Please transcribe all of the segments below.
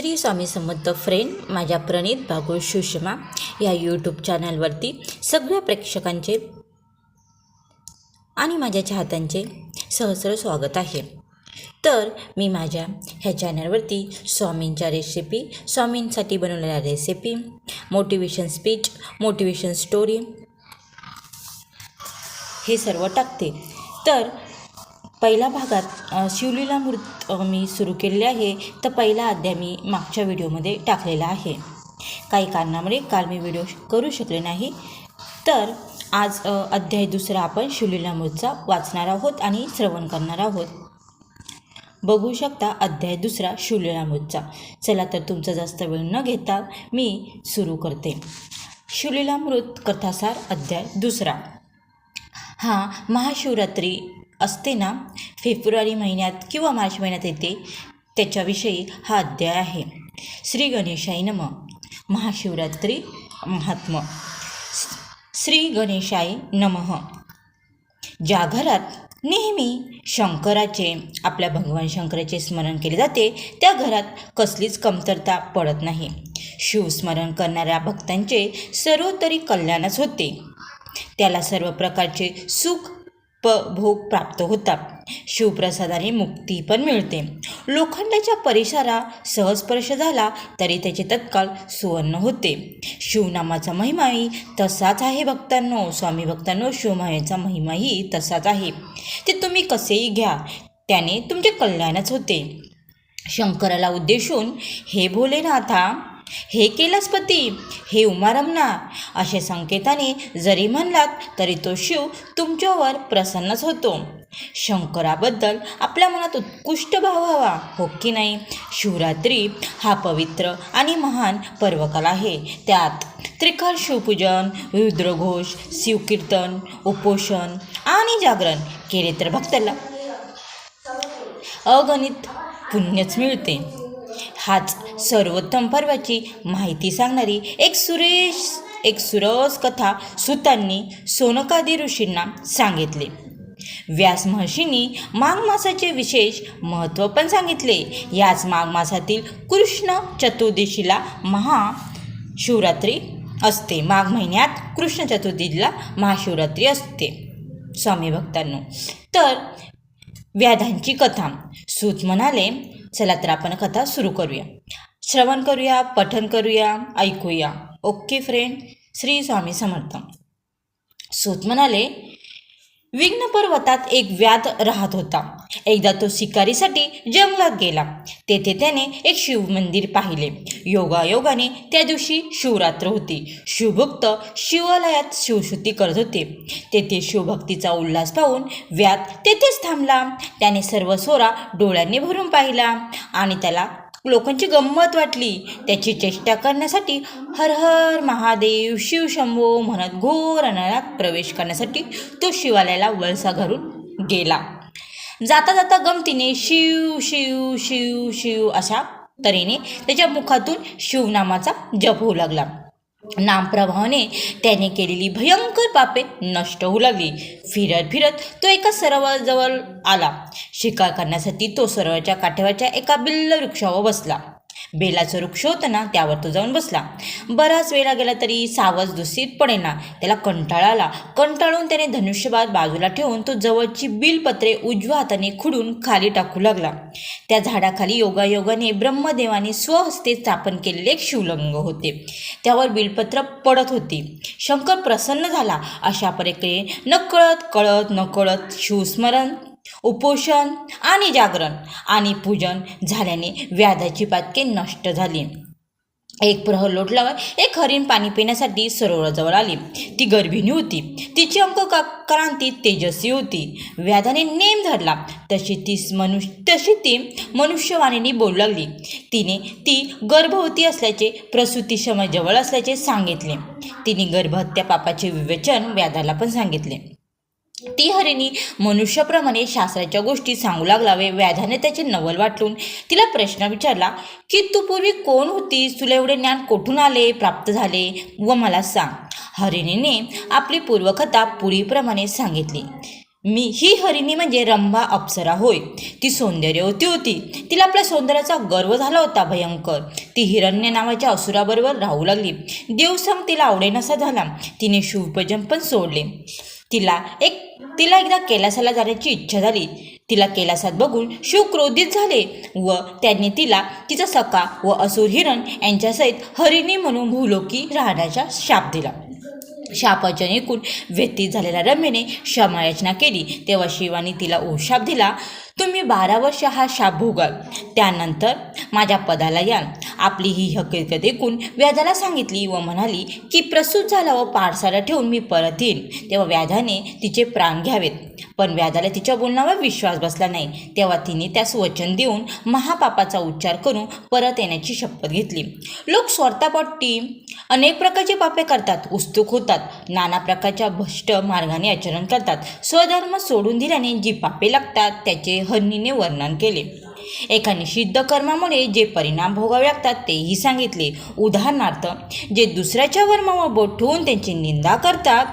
श्री स्वामी समर्थ friend माझ्या प्रणित भागो सुषमा या यूट्यूब चॅनलवरती सगळ्या प्रेक्षकांचे आणि माझ्या चाहत्यांचे सहस्र स्वागत आहे. तर मी माझ्या ह्या चॅनलवरती स्वामींच्या रेसिपी स्वामींसाठी बनवलेल्या recipe motivation speech motivation story हे सर्व टाकते. तर पहिल्या भागात शिवलीला मूर्त मी सुरू केलेले आहे. तर पहिला अध्याय मी मागच्या व्हिडिओमध्ये टाकलेला आहे. काही कारणामुळे काल मी व्हिडिओ करू शकले नाही. तर आज अध्याय दुसरा आपण शिवलीला वाचणार आहोत आणि श्रवण करणार आहोत. बघू शकता अध्याय दुसरा शिवलीलामृतचा चला तर तुमचा जास्त वेळ न घेता मी सुरू करते. शिवलीलामृत कथासार अध्याय दुसरा. हा महाशिवरात्री असते ना फेब्रुवारी महिन्यात किंवा मार्च महिन्यात येते त्याच्याविषयी हा अध्याय आहे. श्री गणेशाय नम. महाशिवरात्री महात्म. श्री गणेशाय नमः. ज्या घरात नेहमी शंकराचे आपल्या भगवान शंकराचे स्मरण केले जाते. त्या घरात कसलीच कमतरता पडत नाही. शिवस्मरण करणाऱ्या भक्तांचे सर्वतरी कल्याणच होते. त्याला सर्व प्रकारचे सुख प भोग प्राप्त होतात. शिवप्रसादाने मुक्ती पण मिळते. लोखंडाच्या परिसरा सहस्पर्श झाला तरी त्याचे तत्काळ सुवर्ण होते. शिवनामाचा महिमाही तसाच आहे भक्तांनो. स्वामी भक्तांनो शिवमायेचा महिमाही तसाच आहे. ते तुम्ही कसेही घ्या त्याने तुमचे कल्याणच होते. शंकराला उद्देशून हे भोलेनाथा हे कैलासपती हे उमारमना असे संकेताने जरी म्हणलात तरी तो शिव तुमच्यावर प्रसन्नच होतो. शंकराबद्दल आपल्या मनात उत्कृष्ट भाव हवा हो की नाही? शिवरात्री हा पवित्र आणि महान पर्वकाल आहे. त्यात त्रिकाल शिवपूजन रुद्रघोष शिवकीर्तन उपोषण आणि जागरण केले तर भक्ताला अगणित पुण्यच मिळते. हाच सर्वोत्तम पर्वाची माहिती सांगणारी एक सुरेश एक सुरस कथा सुतांनी सोनकादी ऋषींना सांगितले. व्यास महर्षींनी माघ मासाचे विशेष महत्त्व पण सांगितले. याच माघ मासातील कृष्ण चतुर्दशीला महाशिवरात्री असते. माघ महिन्यात कृष्ण चतुर्दशीला महाशिवरात्री असते. स्वामी भक्तांनो तर व्याधांची कथा. सूत म्हणाले चला तर आपण कथा सुरू करूया. श्रवण करूया पठन करूया ऐकूया. Okay friend Shri Swami Samarth. सूत म्हणाले विघ्न पर्वतात एक व्याध राहत होता. एकदा तो शिकारीसाठी जंगलात गेला. तेथे त्याने एक शिवमंदिर पाहिले. योगायोगाने त्या दिवशी शिवरात्र होती. शिवभक्त शिवालयात शिवशुद्धी करत होते. तेथे शिवभक्तीचा उल्हास पाहून व्याध तेथेच थांबला. त्याने सर्व सोरा डोळ्यांनी भरून पाहिला आणि त्याला लोकांची गंमत वाटली. त्याची चेष्टा करण्यासाठी हर हर महादेव शिवशंभो म्हणत घोर अनाळात प्रवेश करण्यासाठी तो शिवालयाला वळसा घरून गेला. जाता जाता गमतीने शिव शिव शिव शिव अशा तऱ्हेने त्याच्या मुखातून शिवनामाचा जप होऊ लागला. नामप्रभावाने त्याने केलेली भयंकर पापे नष्ट होऊ लागली फिरत फिरत तो एका सरोवराजवळ आला. शिकार करण्यासाठी तो सरोवराच्या काठेवरच्या एका बिल्ल वृक्षावर बसला. बेलाचं वृक्ष होतं ना त्यावर तो जाऊन बसला. बराच वेळा गेला तरी सावज दुसरीत पडेना. त्याला कंटाळा आला. कंटाळून त्याने धनुष्यबाद बाजूला ठेवून तो जवळची बिलपत्रे उजव्या हाताने खुडून खाली टाकू लागला. त्या झाडाखाली योगायोगाने ब्रह्मदेवाने स्वहस्ते स्थापन केलेले एक शिवलंग होते. त्यावर बिलपत्र पडत होती. शंकर प्रसन्न झाला. अशा प्रकारे नकळत कळत नकळत शिवस्मरण उपोषण आणि जागरण आणि पूजन झाल्याने व्याधाची पातके नष्ट झाली. एक प्रहर लोटल्यावर एक हरिण पाणी पिण्यासाठी सरोवराजवळ आली. ती गर्भिणी होती. तिची अंक का क्रांती तेजस्वी होती. व्याधाने नेम धरला. तशी ती मनुष्य तशी ती मनुष्यवाणीने बोलू लागली. तिने ती गर्भवती असल्याचे प्रसूती समय जवळ असल्याचे सांगितले. तिने गर्भहत्या पापाचे विवेचन व्याधाला पण सांगितले. ती हरिणी मनुष्याप्रमाणे शास्त्राच्या गोष्टी सांगू लागलावे व्याधाने त्याचे नवल वाटून तिला प्रश्न विचारला की तू पूर्वी कोण होतीस तुला एवढे ज्ञान कोठून आले प्राप्त झाले? व मला सांग. हरिणीने आपली पूर्वकथा पुढीप्रमाणे सांगितली. मी ही हरिणी म्हणजे रंभा अप्सरा होय. ती सौंदर्यवती होती तिला आपल्या सौंदर्याचा गर्व झाला होता भयंकर. ती हिरण्य नावाच्या असुराबरोबर राहू लागली. देवसंग तिला आवडेनासा झाला. तिने शिवभजन पण सोडले. तिला एक तिला एकदा कैलासाला जाण्याची इच्छा झाली. तिला कैलासात बघून शिव क्रोधित झाले व त्यांनी तिला तिचा सखा व असुर हिरण यांच्यासहित हरिणी म्हणून भूलोकी राहण्याचा शाप दिला. शापाच्या ऐकून व्यतीत झालेल्या रम्येने क्षमायाचना केली. तेव्हा शिवानी तिला ओशाप दिला तुम्ही बारा वर्ष हा शाप भोगाल. त्यानंतर माझ्या पदाला याल आपली ही हकीकत ऐकून व्याधाला सांगितली व म्हणाली की प्रसूत झाला व पारसाला ठेवून मी परत येईन. तेव्हा व्याधाने तिचे प्राण घ्यावेत. पण व्याधाला तिच्या बोलण्यावर विश्वास बसला नाही. तेव्हा तिने त्यास वचन देऊन महापापाचा उच्चार करून परत येण्याची शपथ घेतली. लोक स्वार्थापोटी अनेक प्रकारचे पापे करतात उत्सुक होतात नाना प्रकारच्या भ्रष्ट मार्गाने आचरण करतात स्वधर्म सोडून दिल्याने जी पापे लागतात त्याचे हरणीने वर्णन केले. एका निषिद्ध कर्मामुळे जे परिणाम भोगावे लागतात तेही सांगितले. उदाहरणार्थ जे दुसऱ्याच्या वर्मावर बोट ठेवून त्यांची निंदा करतात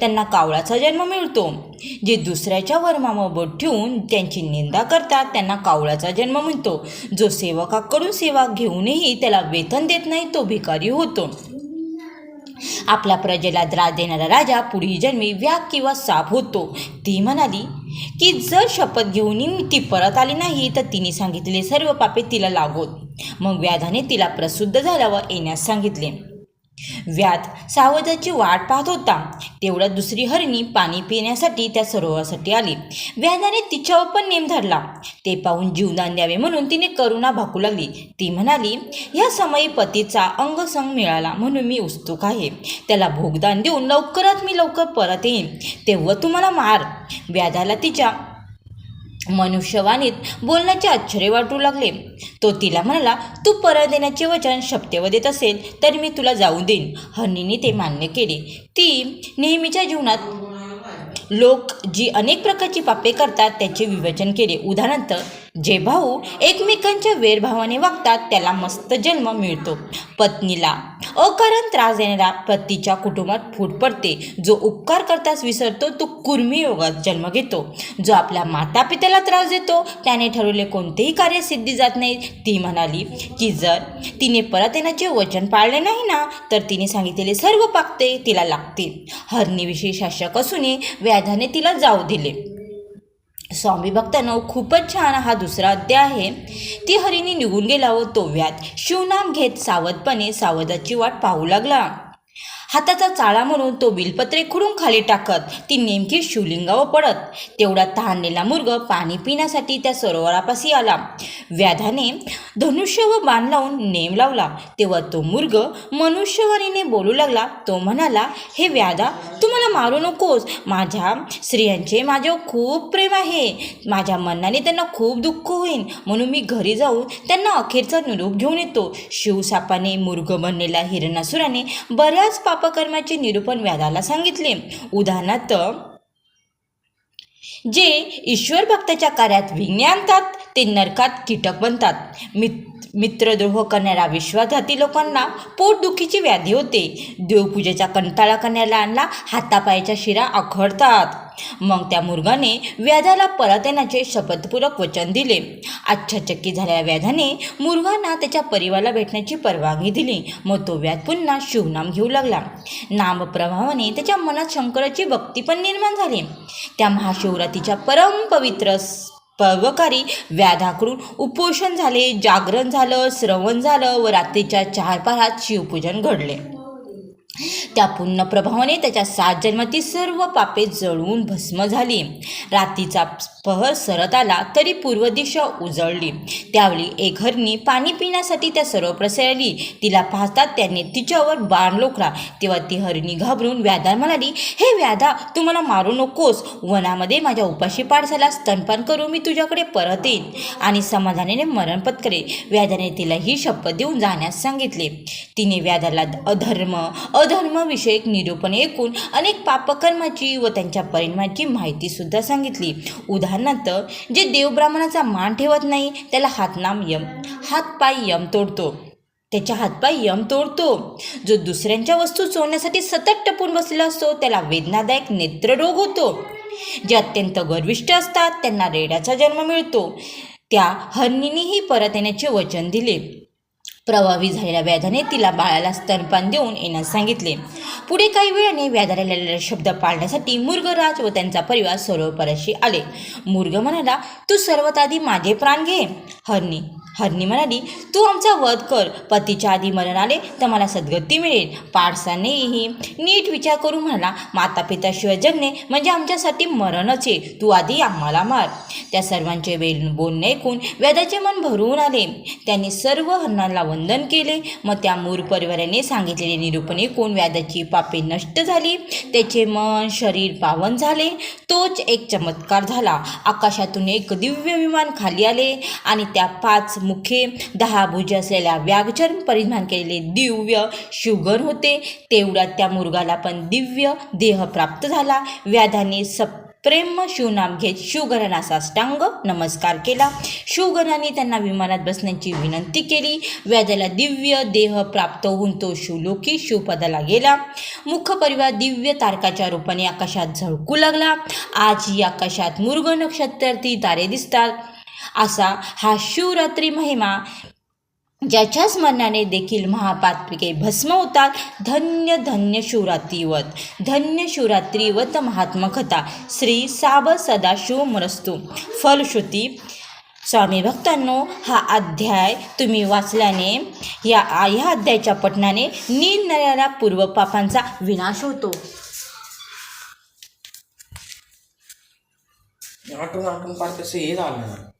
त्यांना कावळाचा जन्म मिळतो. जे दुसऱ्याच्या वर्मावर बोट ठेवून त्यांची निंदा करतात त्यांना कावळाचा जन्म मिळतो. जो सेवकाकडून सेवा घेऊनही त्याला वेतन देत नाही तो भिकारी होतो. आपल्या प्रजेला त्रास देणारा राजा पुढील जन्मी व्याग किंवा साप होतो. ती म्हणाली की जर शपथ घेऊनही ती परत आली नाही तर तिने सांगितलेले सर्व पापे तिला लागोत. मग व्याधाने तिला प्रसिद्ध झाल्यावर येण्यास सांगितले. व्याध सावधाची वाट पाहत होता. तेवढ्यात दुसरी हरणी पाणी पिण्यासाठी त्या सरोवरासाठी आली. व्याधाने तिच्यावर पण नेम धरला. ते पाहून जीवदान द्यावे म्हणून तिने करुणा भाकू लागली. ती म्हणाली या समयी पतीचा अंगसंग मिळाला म्हणून मी उत्सुक आहे. त्याला भोगदान देऊन लवकरात मी लवकर परत येईन. तेव्हा तुम्हाला मार. व्याधाला तिच्या मनुष्यवाणीत बोलण्याचे आश्चर्य वाटू लागले. तो तिला म्हणाला तू परत देण्याचे वचन शपथेवर देत असेल तर मी तुला जाऊ देईन. हनीने ते मान्य केले. ती नेहमीच्या जीवनात लोक जी अनेक प्रकारची पापे करतात त्याचे विवेचन केले. उदाहरणार्थ जे भाऊ एकमेकांच्या वेरभावाने वागतात त्याला मस्त जन्म मिळतो पत्नीला. अकारण त्रास देणारा पतीच्या कुटुंबात फूट पडते. जो उपकार करताच विसरतो तो कुर्मी योगात जन्म घेतो. जो आपल्या माता पित्याला त्रास देतो त्याने ठरवले कोणतेही कार्य सिद्धी जात नाही ती म्हणाली की जर तिने परत येण्याचे वचन पाळले नाही ना तर तिने सांगितलेले सर्व पाकते तिला लागतील. हरणीविषयी शासक असूनही व्याधाने तिला जाऊ दिले. स्वामी भक्तांनो खूपच छान हा दुसरा अध्याय आहे. ती हरिणी निघून गेला व तोव्यात शिवनाम घेत सावधपणे सावधाची वाट पाहू लागला. हाताचा चाळा म्हणून तो बिलपत्रे खुडून खाली टाकत ती नेमकी शिवलिंगावर पडत. तेवढा तहानलेला मुर्ग पाणी पिण्यासाठी त्या सरोवरापाशी आला. व्याधाने धनुष्य व बाण लावून नेम लावला. तेव्हा तो मुर्ग मनुष्यवाणीने बोलू लागला. तो म्हणाला हे व्याधा तू मला मारू नकोस. माझ्या स्त्रियांचे माझ्यावर खूप प्रेम आहे. माझ्या मनाने त्यांना खूप दुःख होईल. म्हणून मी घरी जाऊन त्यांना अखेरचा निरोप घेऊन येतो. शिवसापाने मुर्ग बनलेला हिरणासुराने बऱ्याच अपकर्माचे निरूपण व्याधाला सांगितले. उदाहरणार्थ जे ईश्वर भक्ताच्या कार्यात विघ्ने आणतात ते नरकात कीटक बनतात. मित मित्रद्रोह करणाऱ्या विश्वासघाती लोकांना पोटदुखीची व्याधी होते. देवपूजेचा कंटाळा करण्याला आणला हातापायाच्या शिरा आखडतात. मग त्या मुर्गाने व्याधाला परत येण्याचे शपथपूर्वक वचन दिले. आच्छाचक्की झालेल्या व्याधाने मुर्गांना त्याच्या परिवाराला भेटण्याची परवानगी दिली. मग तो व्याध पुन्हा शिवनाम घेऊ लागला. नामप्रभावाने त्याच्या मनात शंकराची भक्ती पण निर्माण झाली. त्या महाशिवरात्रीच्या परम पवित्र पर्वकारी व्याधाकडून उपोषण झाले जागरण झालं श्रवण झालं व रात्रीच्या चार पारात शिवपूजन घडले. त्या पुण्यप्रभावाने त्याच्या सात जन्मातील सर्व पापे जळून भस्म झाली. रात्रीचा पहर सरत आला तरी पूर्व दिशा उजळली. त्यावेळी एघरनी पाणी पिण्यासाठी त्या सर्व प्रसरली तिला पाहतात त्याने तिच्यावर बाण लोकला तेव्हा ती हरिणी घाबरून व्याधा म्हणाली हे व्याधा तू मला मारू नकोस. वनामध्ये माझ्या उपाशी पाडसाला स्तनपान करून मी तुझ्याकडे परत येईन. आणि समाधानाने मरण पत्करे. व्याधाने तिला ही शपथ देऊन जाण्यास सांगितले. तिने व्याधाला अधर्म अधर्मविषयक निरूपण ऐकून अनेक पापकर्माची व त्यांच्या परिणामाची माहितीसुद्धा सांगितली. उदा उदाहरणार्थ जे देवब्राह्मणाचा मान ठेवत नाही त्याला हातनाम यम हातपाय यम तोडतो. त्याच्या हातपाय यम तोडतो. जो दुसऱ्यांच्या वस्तू चोरण्यासाठी सतत टपून बसलेला असतो त्याला वेदनादायक नेत्ररोग होतो. जे अत्यंत गर्विष्ठ असतात त्यांना रेड्याचा जन्म मिळतो. त्या हरणीनेही परत येण्याचे वचन दिले. प्रभावी झालेल्या व्याधाने तिला बाळाला स्तनपान देऊन येण्यास सांगितले. पुढे काही वेळाने व्याधाला लिहिलेला शब्द पाळण्यासाठी मुर्गराज व त्यांचा परिवार सरोवराशी आले. मुर्ग म्हणाला तू सर्वात आधी माझे प्राण घे. हरणी हरणी म्हणाली तू आमचा वध कर. पतीच्या आधी मरण आले तर मला सद्गती मिळेल. पाडसानेही नीट विचार करून म्हणाला माता पिताशिवाय जगणे म्हणजे आमच्यासाठी मरणच आहे. तू आधी आम्हाला मार. त्या सर्वांचे वेल बोलणे ऐकून व्याधाचे मन भरून आले. त्यांनी सर्व हरणांना वंदन केले. मग त्या मूर परिवाराने सांगितलेले निरूपण ऐकून व्याधाची पापे नष्ट झाली. त्याचे मन शरीर पावन झाले. तोच एक चमत्कार झाला. आकाशातून एक दिव्य विमान खाली आले आणि त्या पाच मुखे दहा भुज असलेल्या व्याघचर परिधान केलेले दिव्य शुगर होते. तेवढ्यात त्या मुर्गाला पण दिव्य देह प्राप्त झाला. व्याधाने सप प्रेम शिवनाम घेत शिवगणांना साष्टांग नमस्कार केला. शिवगणाने त्यांना विमानात बसण्याची विनंती केली. व्याधाला दिव्य देह प्राप्त होऊन तो शिवलोकी शिवपदाला गेला. मुख्य परिवार दिव्य तारकाच्या रूपाने आकाशात झळकू लागला. आजही आकाशात मृग नक्षत्रातील तारे दिसतात. असा हा शिवरात्री महिमा ज्याच्या स्मरणाने देखील महापात्रिके भस्म होतात. धन्य धन्य शिवरात्रीवत धन्य शिवरात्रीवत महात्मकथा श्री साब सदाशिव मरस्तू. फलश्रुती. स्वामी भक्तांनो हा अध्याय तुम्ही वाचल्याने या ह्या अध्यायाच्या पठणाने निरनिराळ्या पूर्वपापांचा विनाश होतो. आठवून आठवून पार तसं हे झालं.